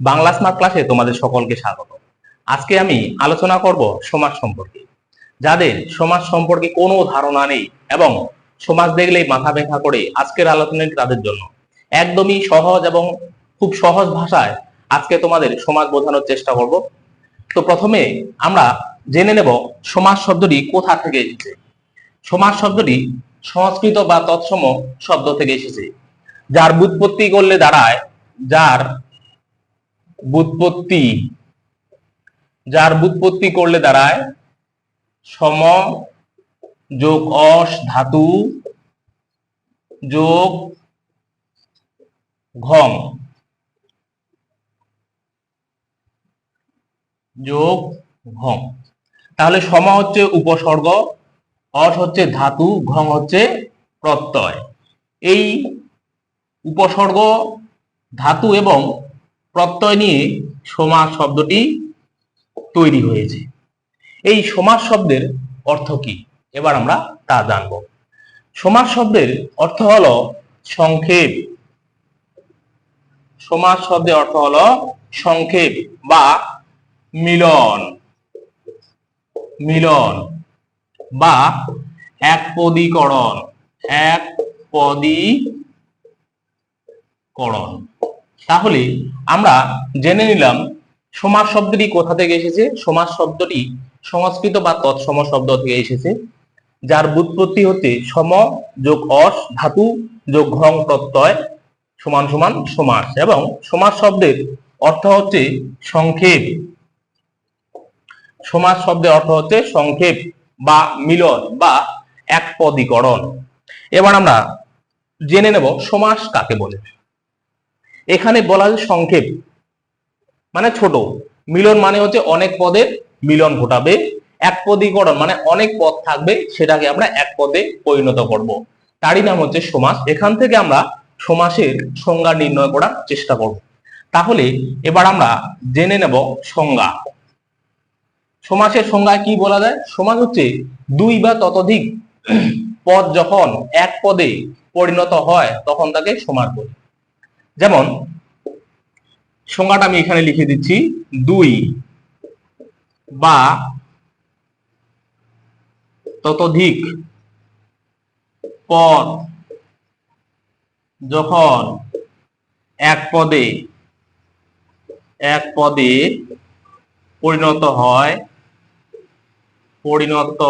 Bangla smart ক্লাসে তোমাদের সকলকে স্বাগত। আজকে আমি আলোচনা করব সমাজ সম্পর্কে। যাদের সমাজ সম্পর্কে কোনো ধারণা নেই এবং সমাজ দেখলেই মাথা ব্যথা করে আজকের আলোচনাটি তাদের জন্য। একদমই সহজ এবং খুব সহজ ভাষায় আজকে তোমাদের সমাজ বোঝানোর চেষ্টা করব। তো প্রথমে আমরা জেনে নেব সমাজ শব্দটি কোথা থেকে এসেছে। সমাজ শব্দটি সংস্কৃত বা তৎসম শব্দ থেকে এসেছে। যার বুৎপত্তি করলে দাঁড়ায়, যার বুৎপত্তি, যার বুৎপত্তি করলে দাঁড়ায় সম যোগ অস ধাতু যোগ ঘং যোগ ঘং তাহলে সম হচ্ছে উপসর্গ, অস হচ্ছে ধাতু ঘং হচ্ছে প্রত্যয়। এই উপসর্গ, ধাতু এবং প্রত্যয় নিয়ে সমাজ শব্দটি তৈরি হয়েছে। এই সমাজ শব্দের অর্থ কি? এবার আমরা তা জানব। সমাজ শব্দের অর্থ হলো সংক্ষেপ। সমাজ শব্দের অর্থ হলো সংক্ষেপ বা মিলন। মিলন বা একপদীকরণ। এক পদীকরণ তাহলে আমরা জেনে নিলাম সমাজ শব্দটি কোথা থেকে এসেছে? সমাজ শব্দটি সংস্কৃত বা তৎসম শব্দ থেকে এসেছে, যার বুৎপত্তি হচ্ছে সম যোগ অস ধাতু যোগ ঘং প্রত্যয় সমান সমান সমাস, এবং সমাজ শব্দের অর্থ হচ্ছে সংক্ষেপ। সমাজ শব্দের অর্থ হচ্ছে সংক্ষেপ বা মিলন বা একপদীকরণ এবার আমরা জেনে নেব সমাস কাকে বলে। এখানে বলা হচ্ছে সংক্ষেপ। মানে ছোট। মিলন মানে হচ্ছে অনেক পদের মিলন ঘটাবে। এক পদীকরণ মানে অনেক পদ থাকবে, সেটাকে আমরা এক পদে পরিণত করব। তারই নাম হচ্ছে সমাস। এখান থেকে আমরা সমাসের সংজ্ঞা নির্ণয় করার চেষ্টা করব। তাহলে এবার আমরা জেনে নেব সংজ্ঞা। সমাসের সংজ্ঞায় কি বলা যায়? সমাস হচ্ছে দুই বা ততোধিক পদ যখন এক পদে পরিণত হয়, তখন তাকে সমাস বলে। যেমন সংজ্ঞাটা আমি এখানে লিখে দিচ্ছি, দুই বা ততোধিক পদ যখন এক পদে এক পদে পরিণত হয়, পরিণত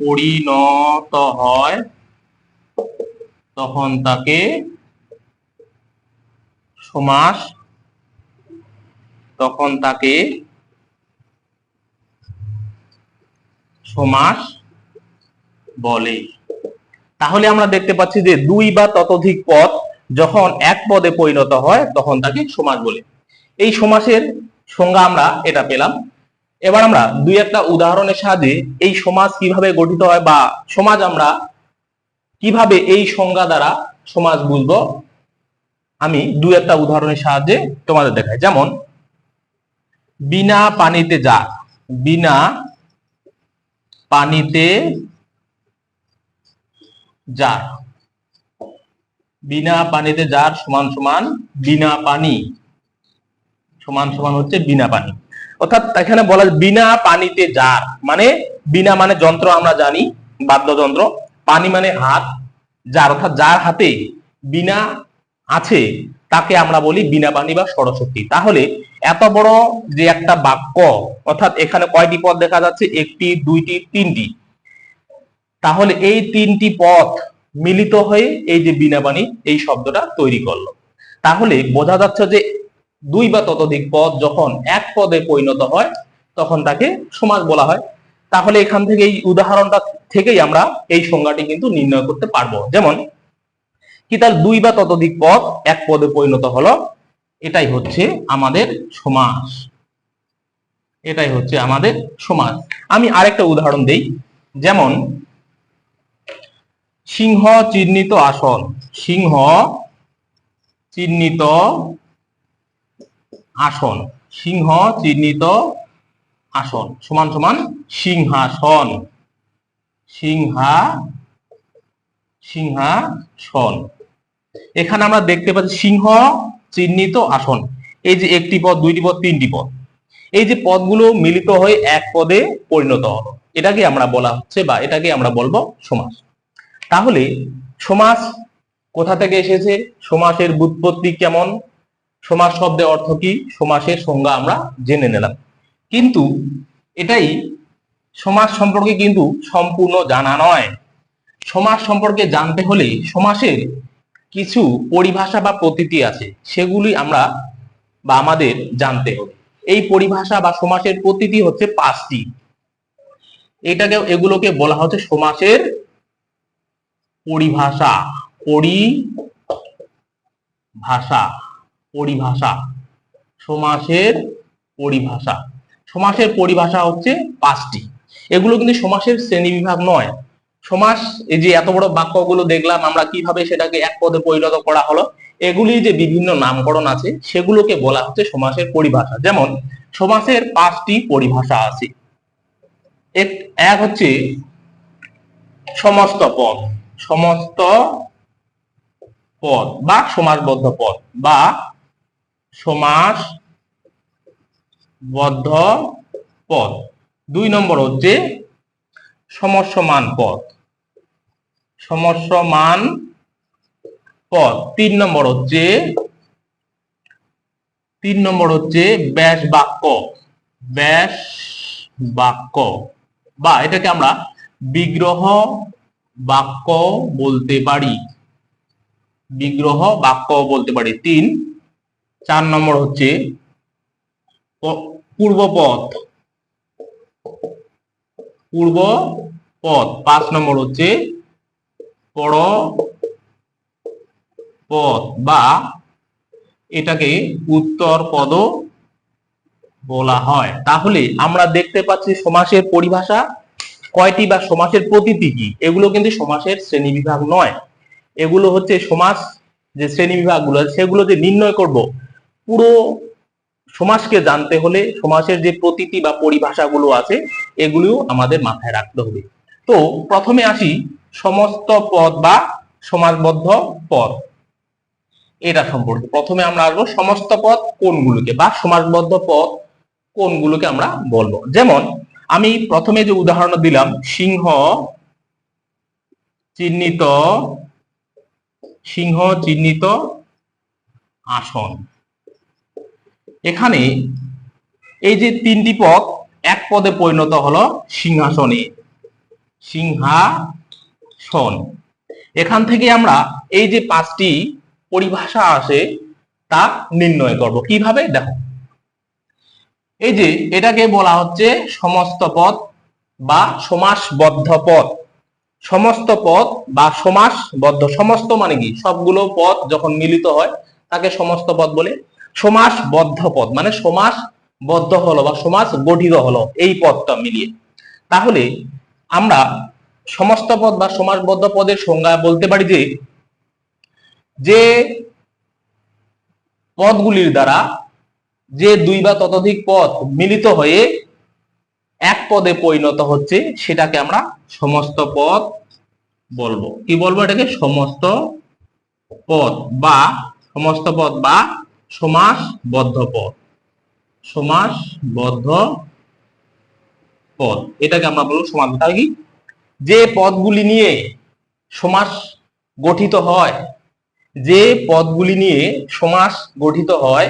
পরিণত হয়, তখন তাকে সমাস তখন তাকে সমাস বলে। তাহলে আমরা দেখতে পাচ্ছি যে দুই বা ততোধিক পদ যখন এক পদে পরিণত হয়, তখন তাকে সমাস বলে। এই সমাসের সংজ্ঞা আমরা এটা পেলাম। এবার আমরা দুই একটা উদাহরণের সাহায্যে এই সমাজ কীভাবে গঠিত হয় বা সমাজ আমরা কীভাবে এই সংজ্ঞা দ্বারা সমাজ বুঝব? আমি দুই একটা উদাহরণের সাহায্যে তোমাদের দেখাই। যেমন, বিনা পানিতে যা, বিনা পানিতে যার বিনা পানিতে যার সমান সমান বিনা পানি, সমান সমান হচ্ছে বিনা পানি। অর্থাৎ এখানে বলা বিনা পানিতে যার মানে বিনা মানে যন্ত্র আমরা জানি, বাদ্যযন্ত্র। পানি মানে হাত, যার, অর্থাৎ যার হাতে বিনা আছে, তাকে আমরা বলি বিনা পানি বা সরস্বতী তাহলে এত বড় যে একটা বাক্য, অর্থাৎ এখানে কয়টি পদ দেখা যাচ্ছে? একটি, দুইটি, তিনটি। তাহলে এই তিনটি পথ মিলিত হয়ে এই যে বিনা পানি এই শব্দটা তৈরি করল। তাহলে বোঝা যাচ্ছে যে দুই বা ততোধিক পদ যখন এক পদে পরিণত হয়, তখন তাকে সমাজ বলা হয়। তাহলে এখান থেকে এই উদাহরণটা থেকেই আমরা এই সংজ্ঞাটি কিন্তু নির্ণয় করতে পারব। যেমন কি তার দুই বা ততোধিক পদ? এক পদে পরিণত হলো। এটাই হচ্ছে আমাদের সমাস। এটাই হচ্ছে আমাদের সমাজ আমি আরেকটা উদাহরণ দেই। যেমন, সিংহ চিহ্নিত আসন। সিংহ চিহ্নিত আসন। সিংহ চিহ্নিত আসন। সমান সমান সিংহাসন। সিংহা সিংহাসন। এখানে আমরা দেখতে পাচ্ছি সিংহ, চিহ্নিত আসন। এই যে একটি পদ, দুইটি পদ, তিনটি পদ। এই যে পদগুলো মিলিত হয়ে এক পদে পরিণত হলো। এটাকে আমরা বলা হচ্ছে বা এটাকে আমরা বলব সমাস। তাহলে সমাস কোথা থেকে এসেছে? সমাসের বুৎপত্তি কেমন? সমাস শব্দের অর্থ কি? সমাসের সংজ্ঞা আমরা জেনে নিলাম। কিন্তু এটাই সমাজ সম্পর্কে কিন্তু সম্পূর্ণ জানা নয়। সমাজ সম্পর্কে জানতে হলে সমাসের কিছু পরিভাষা বা প্রতীতি আছে, সেগুলি আমরা বা আমাদের জানতে হবে। এই পরিভাষা বা সমাসের প্রতীতি হচ্ছে পাঁচটি। এটাকে, এগুলোকে বলা হচ্ছে সমাসের পরিভাষা পরিভাষা পরিভাষা, সমাসের পরিভাষা। সমাসের পরিভাষা হচ্ছে পাঁচটি। এগুলো কিন্তু সমাসের শ্রেণি বিভাগ নয়। সমাস, এই যে এত বড় বাক্যগুলো দেখলাম, আমরা কীভাবে সেটাকে এক পদে পরিণত করা হলো, এগুলি যে বিভিন্ন নামকরণ আছে, সেগুলোকে বলা হচ্ছে সমাসের পরিভাষা। যেমন, সমাসের পাঁচটি পরিভাষা আছে। এক- হচ্ছে সমস্ত পদ সমস্ত পদ, বা সমাসবদ্ধ পদ, বা সমাসবদ্ধ পদ। দুই নম্বর হচ্ছে সমস্যমান পদ। সমস্যমান পদ। তিন নম্বর হচ্ছে, তিন নম্বর হচ্ছে ব্যাস বাক্য। ব্যাস বাক্য। বা এটাকে আমরা বিগ্রহ বাক্য বলতে পারি। বিগ্রহ বাক্য বলতে পারি। তিন। চার নম্বর হচ্ছে, প- পূর্বপদ পূর্ব পদ পাঁচ নম্বর হচ্ছে পদ বা এটাকে উত্তর পদ বলা হয়। তাহলে আমরা দেখতে পাচ্ছি সমাসের পরিভাষা কয়টি বা সমাসের প্রতীতি কি? এগুলো কিন্তু সমাসের শ্রেণি বিভাগ নয়। এগুলো হচ্ছে সমাস, যে শ্রেণি বিভাগগুলো সেগুলো যে নির্ণয় করব। পুরো সমাজকে জানতে হলে সমাসের যে প্রতীতি বা পরিভাষাগুলো আছে, এগুলিও আমাদের মাথায় রাখতে হবে। তো প্রথমে আসি সমস্ত পদ বা সমাজবদ্ধ পদ। এটা সম্পর্কে প্রথমে আমরা আসব সমস্ত পদ কোনগুলোকে বা সমাজবদ্ধ পদ কোনগুলোকে আমরা বলব। যেমন, আমি প্রথমে যে উদাহরণ দিলাম, সিংহ চিহ্নিত সিংহ চিহ্নিত আসন। এখানে এই যে তিনটি পদ, এক পদে পরিণত হলো সিংহাসনে। সিংহাসন এখান থেকে আমরা এই যে পাঁচটি পরিভাষা আসে, তা নির্ণয় করব। কীভাবে? দেখো। এই যে এটাকে বলা হচ্ছে সমস্ত পদ বা সমাসবদ্ধ পদ। সমস্ত পদ বা সমাসবদ্ধ, সমস্ত মানে কি? সবগুলো পদ যখন মিলিত হয়, তাকে সমস্ত পদ বলে সমাসবদ্ধ পদ মানে সমাস বদ্ধ হলো বা সমাস গঠিত হলো এই পদটা মিলিয়ে। তাহলে আমরা সমস্ত পদ বা সমাসবদ্ধ পদের সংজ্ঞা বলতে পারি যে যে পদগুলির দ্বারা যে দুই বা ততোধিক পদ মিলিত হয়ে এক পদে পরিণত হচ্ছে, সেটাকে আমরা সমস্ত পদ বলব। কি বলব এটাকে? সমস্ত পদ বা সমস্ত পদ বা সমাসবদ্ধ পদ। সমাসবদ্ধ পদ। এটাকে আমরা বলব সমাস যে পদগুলি নিয়ে সমাস গঠিত হয়, যে পদগুলি নিয়ে সমাস গঠিত হয়,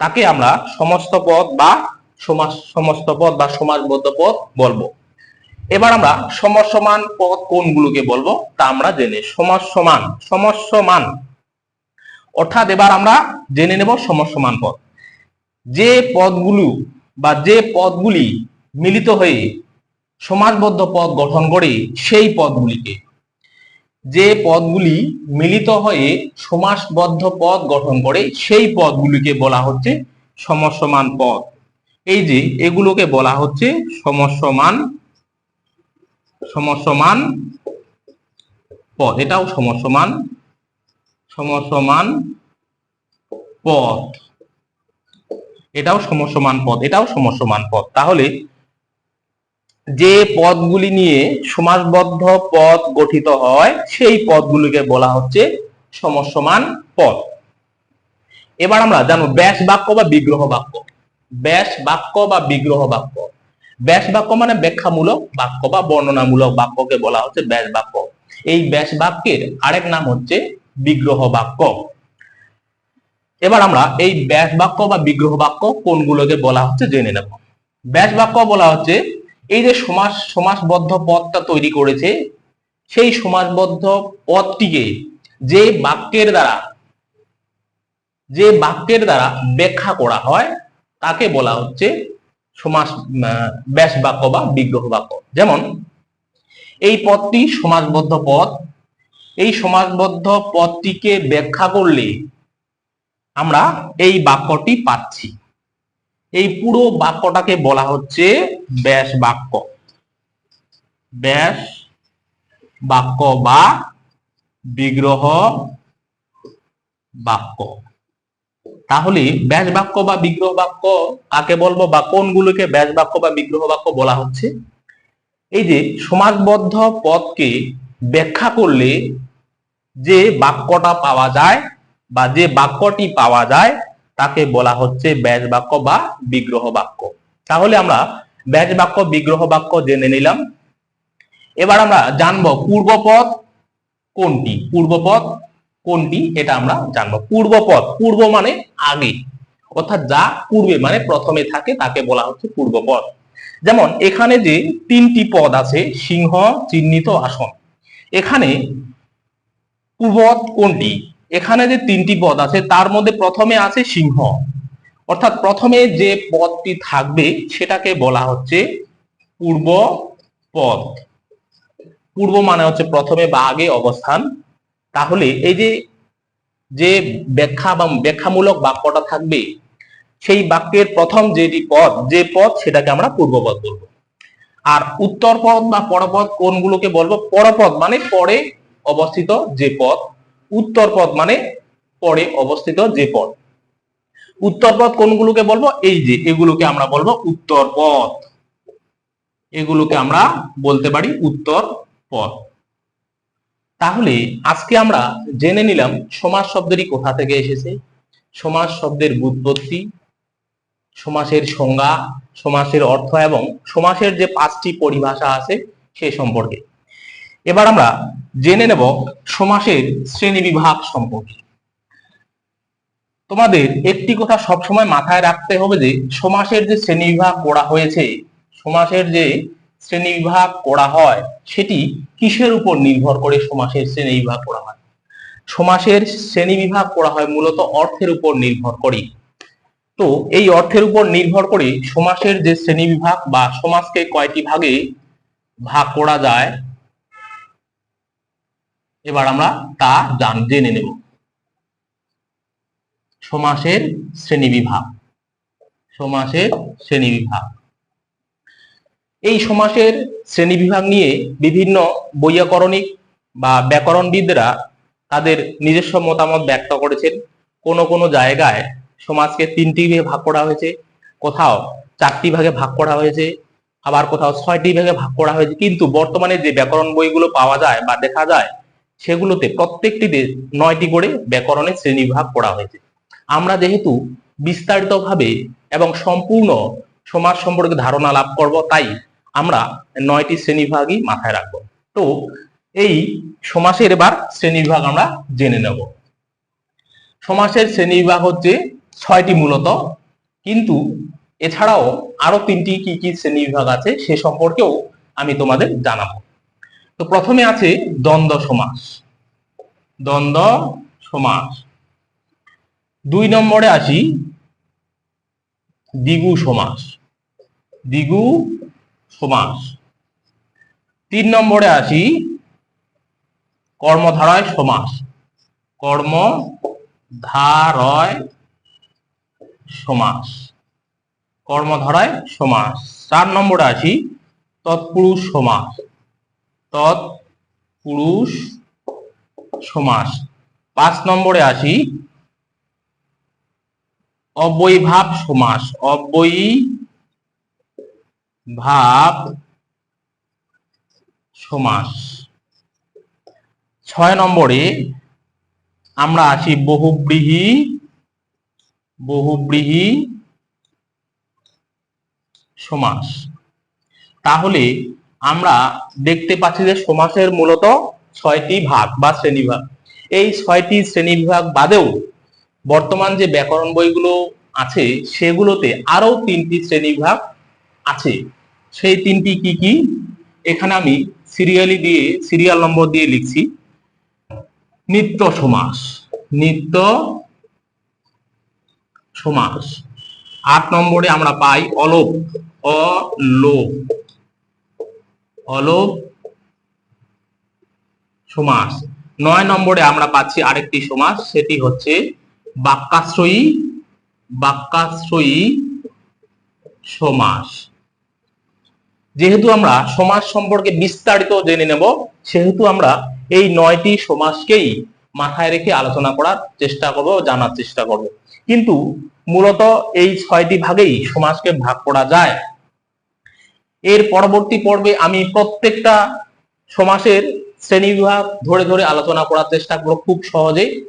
তাকে আমরা সমস্ত পদ বা সমাস, সমস্ত পদ বা সমাসবদ্ধ পদ বলব। এবার আমরা সমসমান পদ কোনগুলোকে বলব, তা আমরা জেনে সমসমান সমসমান অর্থাৎ এবার আমরা জেনে নেব সমসমান পদ। যে পদগুলো বা যে পদগুলি মিলিত হয়ে সমাসবদ্ধ পদ গঠন করে সেই পদগুলিকে। যে পদগুলি মিলিত হয়ে সমাসবদ্ধ পদ গঠন করে সেই পদগুলিকে বলা হচ্ছে সমসমান পদ এই যে এগুলোকে বলা হচ্ছে সমসমান সমসমান পদ এটাও সমসমান সমসমান পদ এটাও সমসমান পদ এটাও সমসমান পদ তাহলে যে পদগুলি নিয়ে সমাসবদ্ধ পদ গঠিত হয়, সেই পদগুলিকে বলা হচ্ছে সমসমান পদ। এবার আমরা জানব ব্যাস বাক্য বা বিগ্রহ বাক্য। ব্যাস বাক্য বা বিগ্রহ বাক্য। ব্যাস বাক্য মানে ব্যাখ্যামূলক বাক্য বা বর্ণনামূলক বাক্যকে বলা হচ্ছে ব্যাস বাক্য। এই ব্যাস বাক্যের আরেক নাম হচ্ছে বিগ্রহ বাক্য। এবার আমরা এই ব্যাস বাক্য বা বিগ্রহ বাক্য কোনগুলোকে বলা হচ্ছে জেনে নেব। ব্যাস বাক্য বলা হচ্ছে এই যে সমাস, সমাসবদ্ধ পদটা তৈরি করেছে, সেই সমাসবদ্ধ পদটিকে যে বাক্যের দ্বারা, যে বাক্যের দ্বারা ব্যাখ্যা করা হয়, তাকে বলা হচ্ছে সমাস ব্যাস বাক্য বা বিগ্রহ বাক্য যেমন, এই পদটি সমাসবদ্ধ পদ এই সমাসবদ্ধ পদটিকে ব্যাখ্যা করলে আমরা এই বাক্যটি পাচ্ছি। এই পুরো বাক্যটাকে বলা হচ্ছে ব্যাস বাক্য। ব্যাস বাক্য বা বিগ্রহ বাক্য। তাহলে ব্যাস বাক্য বা বিগ্রহ বাক্য কাকে বলব বা কোনগুলোকে ব্যাস বাক্য বা বিগ্রহ বাক্য বলা হচ্ছে? এই যে সমাজবদ্ধ পদকে ব্যাখ্যা করলে যে বাক্যটা পাওয়া যায় বা যে বাক্যটি পাওয়া যায় তাকে বলা হচ্ছে ব্যাস বাক্য বা বিগ্রহ বাক্য। তাহলে আমরা ব্যাস বাক্য, বিগ্রহ বাক্য জেনে নিলাম। এবার আমরা জানব পূর্বপদ কোনটি? পূর্বপদ কোনটি? এটা আমরা জানব। পূর্বপদ, পূর্ব মানে আগে। অর্থাৎ যা পূর্বে মানে প্রথমে থাকে, তাকে বলা হচ্ছে পূর্বপদ। যেমন, এখানে যে তিনটি পদ আছে, সিংহ, চিহ্নিত আসন। এখানে পূর্বপদ কোনটি? এখানে যে তিনটি পদ আছে, তার মধ্যে প্রথমে আছে সিংহ। অর্থাৎ প্রথমে যে পদটি থাকবে, সেটাকে বলা হচ্ছে পূর্ব পদ। পূর্ব মানে হচ্ছে প্রথমে বা আগে অবস্থান। তাহলে এই যে যে ব্যাখ্যা বা ব্যাখ্যামূলক বাক্যটা থাকবে, সেই বাক্যের প্রথম যেটি পদ, যে পদ সেটাকে আমরা পূর্বপদ বলব। আর উত্তর পদ বা পরপদ কোনগুলোকে বলব? পরপদ মানে পরে অবস্থিত যে পদ। উত্তর পদ মানে পরে অবস্থিত যে পদ। উত্তর পদ কোনগুলোকে বলব? এই যে, এগুলোকে আমরা বলব উত্তর পদ এগুলোকে আমরা বলতে পারি উত্তর পদ তাহলে আজকে আমরা জেনে নিলাম সমাজ শব্দটি কোথা থেকে এসেছে? সমাজ শব্দের বুৎপত্তি সমাসের সংজ্ঞা, সমাসের অর্থ এবং সমাসের যে পাঁচটি পরিভাষা আছে সে সম্পর্কে। এবার আমরা জেনে নেব সমাসের শ্রেণি বিভাগ সম্পর্কে। তোমাদের একটি কথা সবসময় মাথায় রাখতে হবে যে, সমাসের যে শ্রেণি বিভাগ করা হয়েছে, সমাসের যে শ্রেণি বিভাগ করা হয়, সেটি কিসের উপর নির্ভর করে সমাসের শ্রেণি বিভাগ করা হয়? সমাসের শ্রেণি বিভাগ করা হয় মূলত অর্থের উপর নির্ভর করে তো এই অর্থের উপর নির্ভর করে সমাসের যে শ্রেণি বিভাগ বা সমাজকে কয়টি ভাগে ভাগ করা যায় এবার আমরা তা জান, জেনে নেব। সমাসের শ্রেণি বিভাগ। সমাসের শ্রেণি বিভাগ। এই সমাসের শ্রেণি বিভাগ নিয়ে বিভিন্ন বৈয়াকরণিক বা ব্যাকরণবিদরা তাদের নিজস্ব মতামত ব্যক্ত করেছেন। কোন কোন জায়গায় সমাজকে তিনটি ভাগে ভাগ করা হয়েছে, কোথাও চারটি ভাগে ভাগ করা হয়েছে, আবার কোথাও ছয়টি ভাগে ভাগ করা হয়েছে। কিন্তু বর্তমানে যে ব্যাকরণ বইগুলো পাওয়া যায় বা দেখা যায় সেগুলোতে প্রত্যেকটিতে নয়টি করে ব্যাকরণের শ্রেণীবিভাগ করা হয়েছে। আমরা যেহেতু বিস্তারিতভাবে এবং সম্পূর্ণ সমাজ সম্পর্কে ধারণা লাভ করব, তাই আমরা নয়টি শ্রেণীবিভাগই মাথায় রাখব। তো এই সমাসের এবার শ্রেণীবিভাগ আমরা জেনে নেব। সমাসের শ্রেণীবিভাগ হচ্ছে ছয়টি মূলত, কিন্তু এছাড়াও আরও তিনটি কি কি শ্রেণীবিভাগ আছে সে সম্পর্কেও আমি তোমাদের জানাব। তো প্রথমে আছে দ্বন্দ্ব সমাস। দ্বন্দ্ব সমাস। দুই নম্বরে আসি দ্বিগু সমাস। দ্বিগু সমাস। তিন নম্বরে আসি কর্মধারয় সমাস। কর্মধারয় সমাস। কর্মধারয় সমাস। চার নম্বরে আসি তৎপুরুষ সমাস। তৎপুরুষ সমাস। পাঁচ নম্বরে আসি। অব্যয়ীভাব সমাস। অব্যয়ী ভাব সমাস। ছয় নম্বরে আমরা আসি বহুব্রীহি বহুব্রীহি সমাস। তাহলে আমরা দেখতে পাচ্ছি যে সমাসের মূলত ছয়টি ভাগ বা শ্রেণীভাগ এই ছয়টি শ্রেণীবিভাগ বাদেও বর্তমান যে ব্যাকরণ বইগুলো আছে, সেগুলোতে আরও তিনটি শ্রেণীবিভাগ আছে। সেই তিনটি কি কি? এখানে আমি সিরিয়ালি দিয়ে সিরিয়াল নম্বর দিয়ে লিখছি। নিত্য সমাস নিত্য সমাস। আট নম্বরে আমরা পাই অলোপ অলোপ। অলোপ সমাস। নয় নম্বরে আমরা পাচ্ছি আরেকটি সমাস, সেটি হচ্ছে বাক্যাশ্রয়ী বাক্যাশ্রয়ী সমাস। যেহেতু আমরা সমাজ সম্পর্কে বিস্তারিত জেনে নেব, সেহেতু আমরা এই নয়টি সমাজকেই মাথায় রেখে আলোচনা করার চেষ্টা করব, জানার চেষ্টা করব। কিন্তু মূলত এই ছয়টি ভাগেই সমাজকে ভাগ করা যায়। এর পরবর্তী পর্বে আমি প্রত্যেকটা সমাসের শ্রেণীবিভাগ ধরে ধরে আলোচনা করার চেষ্টা করব খুব সহজে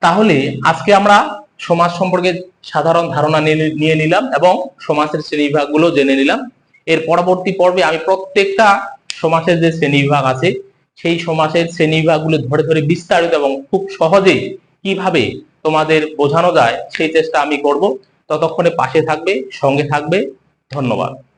তাহলে আজকে আমরা সমাজ সম্পর্কে সাধারণ ধারণা নিয়ে- নিলাম এবং সমাজের শ্রেণি শ্রেণীবিভাগগুলো জেনে নিলাম। এর পরবর্তী পর্বে আমি প্রত্যেকটা সমাজের যে শ্রেণীবিভাগ আছে, সেই সমাজের শ্রেণীবিভাগগুলো ধরে ধরে বিস্তারিত এবং খুব সহজে কীভাবে তোমাদের বোঝানো যায়, সেই চেষ্টা আমি করব। ততক্ষণে পাশে থাকবে, সঙ্গে থাকবে। ধন্যবাদ।